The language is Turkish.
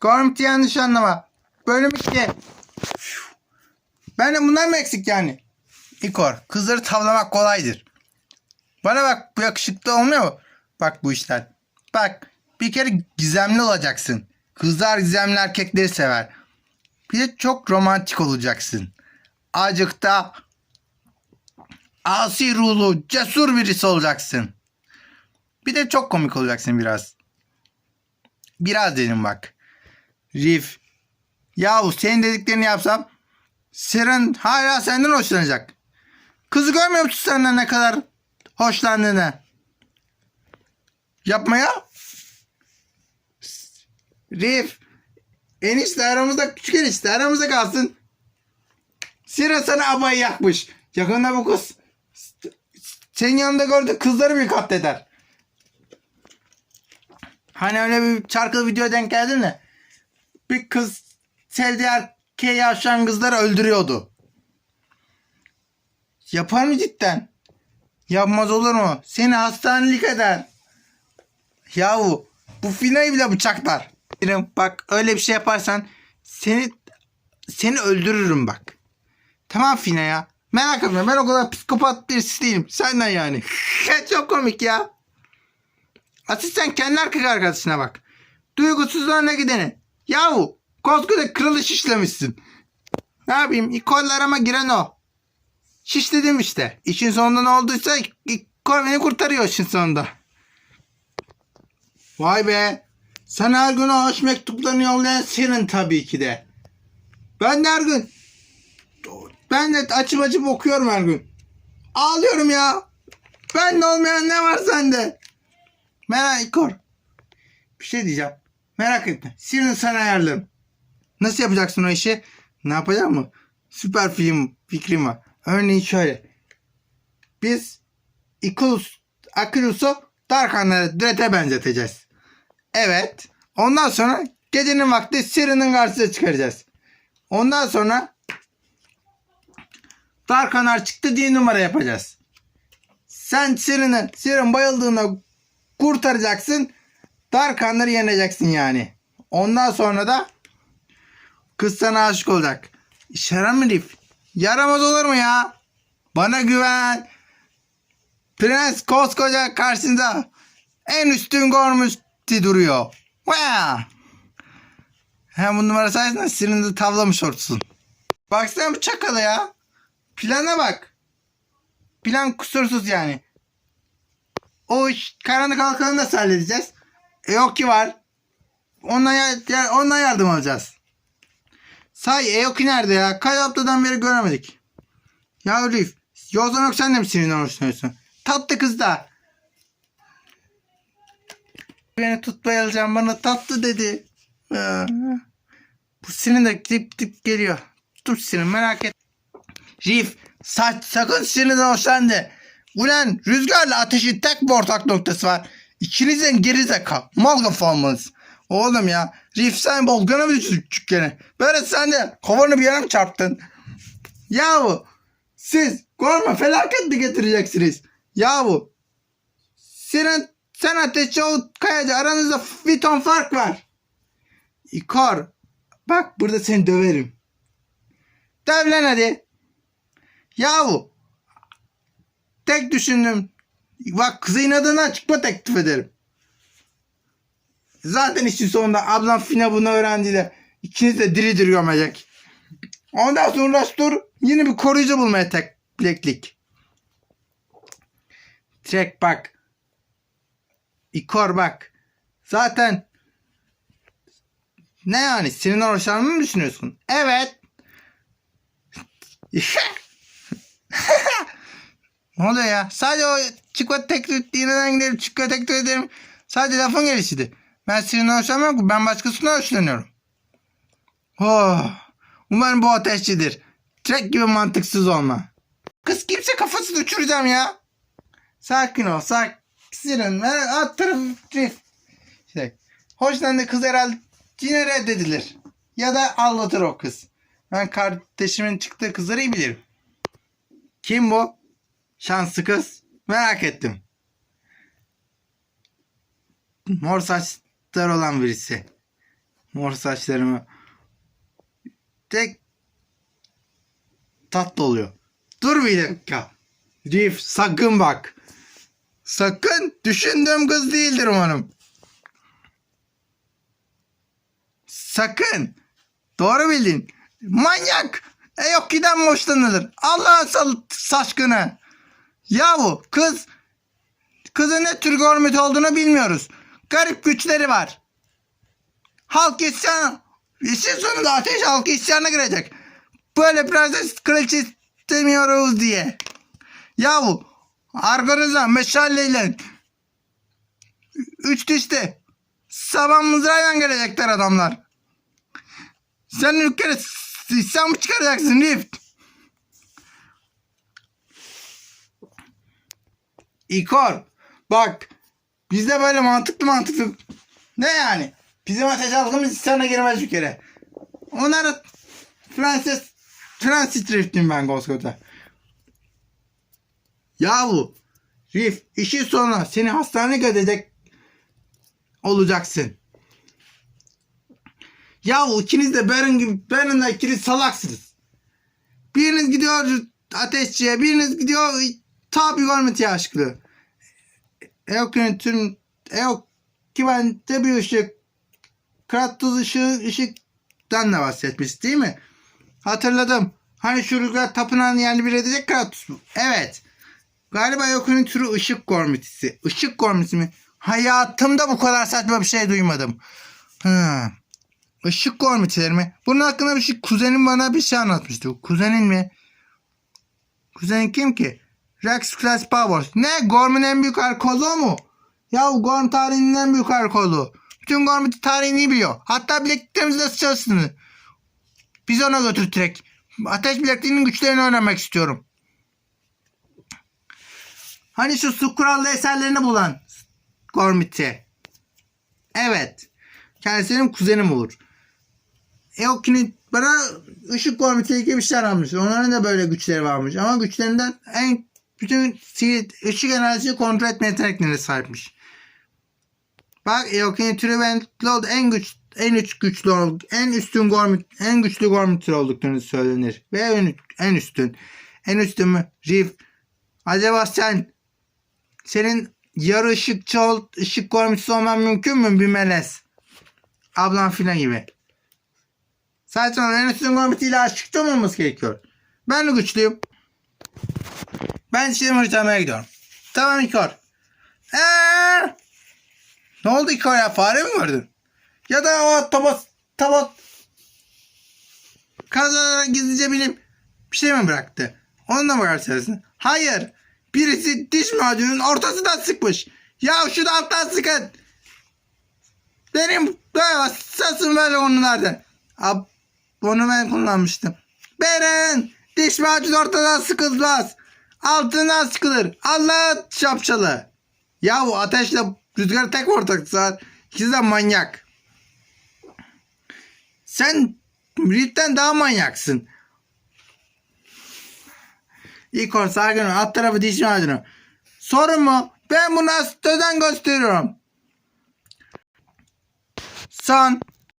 Gormiti yanlış anlama. Bölüm 2. Ben de bundan mı eksik yani? İkor. Kızları tavlamak kolaydır. Bana bak bu yakışıklı olmuyor mu? Bak bu işler. Bak bir kere gizemli olacaksın. Kızlar gizemli erkekleri sever. Bir de çok romantik olacaksın. Azıcık da asi ruhlu, cesur birisi olacaksın. Bir de çok komik olacaksın biraz. Biraz dedim bak. Rif. Yahu senin dediklerini yapsam Seren hala senden hoşlanacak. Kızı görmüyor musun senden ne kadar hoşlandığını? Yapmaya. Rif. Enişte aramızda küçük enişte aramızda kalsın. Seren sana abayı yakmış. Yakında bu kız senin yanında gördü kızları bir katleder. Hani öyle bir çarkılı video denk geldin mi? Bir kız sevdiği erkeği yaşayan kızları öldürüyordu. Yapar mı cidden? Yapmaz olur mu? Seni hastanelik eder. Yahu bu Fina'yı bile bıçaklar. Bak öyle bir şey yaparsan seni seni öldürürüm bak. Tamam Fina ya. Merak etme ben o kadar psikopat birisi değilim. Senden yani. Çok komik ya. Asıl sen kendi arkadaşına bak. Duygusuzluğuna gideni. Yahu koskoca kralı şişlemişsin. Ne yapayım? İkol arama giren o. Şişledim işte. İşin sonunda ne olduysa İkol beni kurtarıyor işin sonunda. Vay be. Sen her gün aşk mektuplarını yollayan senin tabii ki de. Ben de her gün ben de açıp açıp okuyorum her gün. Ağlıyorum ya. Ben de olmayan ne var sende? Merak İkor. Bir şey diyeceğim. Merak etme. Sirini sana ayarlarım. Nasıl yapacaksın o işi? Ne yapacağım mı? Süper film fikrim var. Örneğin şöyle. Biz Icarus, Akilus'u Darkanlara Dred'e benzeteceğiz. Evet. Ondan sonra gecenin vakti Siri'nin karşısına çıkaracağız. Ondan sonra Darkanar çıktı diye numara yapacağız. Sen Siri'nin, Siri'nin bayıldığında kurtaracaksın. Darkanları yeneceksin yani. Ondan sonra da kız sana aşık olacak. Mı Rif? Yaramaz olur mu ya? Bana güven. Prens koskoca karşısında en üstün gormüsti duruyor. Wow. Hem bu numara sayesinde Siri'ni de tavlamış olursun. Baksana bu çakalı ya. Plana bak. Plan kusursuz yani. O iş karanlık halkanı nasıl halledeceğiz? Yok ki var. Ondan, ya, ondan yardım alacağız. Say Eoki nerede ya? Kaç haftadan beri göremedik. Ya Rif. Yozan yok sen de mi sinirden hoşlanıyorsun? Tatlı kız da. Beni tutmaya alacağım bana tatlı dedi. Bu senin de dip dip geliyor. Dur senin merak et. Rif saç sakın sinirden hoşlandı. Ulan rüzgarla ateşin tek bir ortak noktası var. İkinizden geri zeka. Mal kafa olmanız. Oğlum ya. Rif sen Volkan'a mı düştün küçükken? Böyle sen de kovanı bir yere mi çarptın? Yahu siz korma felaket mi getireceksiniz? Yahu senin sen ateşçi o kayacı aranızda bir ton fark var. İkor bak burada seni döverim. Döv hadi. Yahu tek düşündüm. Bak kızı inadına çıkma teklif ederim. Zaten işin sonunda ablam Fina bunu öğrendiğinde ikiniz de diri diri gömecek. Ondan sonra dur yine bir koruyucu bulmaya tek bileklik. Çek bak. İkor bak. Zaten ne yani senin hoşlanmamı mı düşünüyorsun? Evet. ne oluyor ya? Sadece o çıkma teklif iğneden gidelim çıkma teklif ederim. Sadece lafın gelişiydi. Ben senin hoşlanmıyorum ki ben başkasından hoşlanıyorum. Oh. Umarım bu ateşçidir. Trek gibi mantıksız olma. Kız kimse kafasını uçuracağım ya. Sakin ol sakin. Ver at tarafı. Şey, hoşlandığı kız herhalde yine reddedilir. Ya da aldatır o kız. Ben kardeşimin çıktığı kızları iyi bilirim. Kim bu? Şanslı kız. Merak ettim. Mor saçlar olan birisi. Mor saçlarımı. Tek tatlı oluyor. Dur bir dakika. Rif sakın bak. Sakın düşündüğüm kız değildir umarım. Sakın. Doğru bildin. Manyak. E yok giden hoşlanılır? Allah'ın saçkını. Yahu kız kızın ne tür gormit olduğunu bilmiyoruz. Garip güçleri var. Halk isyan işin sonunda ateş halkı isyana girecek. Böyle prenses kraliçe istemiyoruz diye. Yahu arkanıza meşaleyle üç dişte saban mızrağıyla gelecekler adamlar. Sen ülkede isyan mı çıkaracaksın Rift? İkor. Bak. Bizde böyle mantıklı mantıklı. Ne yani? Bizim ateş halkımız isyana girmez bir kere. Onları Francis Francis Rift'im ben koskoca. Yahu Rift işin sonra seni hastaneye götürecek olacaksın. Yahu ikiniz de Baron gibi Baron'la ikiniz salaksınız. Biriniz gidiyor ateşçiye, biriniz gidiyor tabi görmetiye aşklı. Yok yönetim yok ki ben de bir ışık Kratos ışığı ışıktan da bahsetmiş değil mi? Hatırladım. Hani şu rüzgar tapınağını yani bir edecek Kratos mu? Evet. Galiba Yoku'nun türü ışık gormitisi. Işık gormitisi mi? Hayatımda bu kadar saçma bir şey duymadım. Hı. Işık gormitileri mi? Bunun hakkında bir şey kuzenim bana bir şey anlatmıştı. Kuzenin mi? Kuzenin kim ki? Rex Class Powers. Ne? Gorm'un en büyük arkolu mu? Ya Gorm tarihinin en büyük arkolu. Bütün Gorm tarihini biliyor. Hatta bilekliklerimizde nasıl çalıştığını. Biz ona götürtürek. Ateş bilekliğinin güçlerini öğrenmek istiyorum. Hani şu su kurallı eserlerini bulan Gormit'i. Evet. Kendisi benim kuzenim olur. Eokin'in bana ışık gormitiyle ilgili bir şeyler almış. Onların da böyle güçleri varmış. Ama güçlerinden en bütün ışık enerjisini kontrol etme yeteneklerine sahipmiş. Bak ve oldu en güç en üç güçlü ol- en üstün gormit en güçlü gormit olduklarını söylenir. Ve en, en üstün. En üstün mü? Riff. Acaba sen senin yarı ışıkçı ol, ışık gormitisi olman mümkün mü bir melez? Ablan filan gibi. Zaten en üstün gormitiyle aşıkta mı olması gerekiyor? Ben de güçlüyüm. Ben şimdi haritamaya gidiyorum. Tamam İkor. Eee? Ne oldu İkor ya? Fare mi gördün? Ya da o tabot tabot kazara gizlice binip bir şey mi bıraktı? Onunla mı karşılaştın? Hayır. Birisi diş macunun ortasından sıkmış. Ya şunu alttan sıkın. Benim böyle sasım böyle onlardan. Ab, onu ben kullanmıştım. Beren diş macun ortadan sıkılmaz. Altından sıkılır. Allah şapşalı. Yahu ateşle rüzgarı tek ortak var. İkisi de manyak. Sen Rip'ten daha manyaksın. İlk sakin ol. Alt tarafı diş macunu. Sorun mu? Ben buna özen gösteriyorum. Son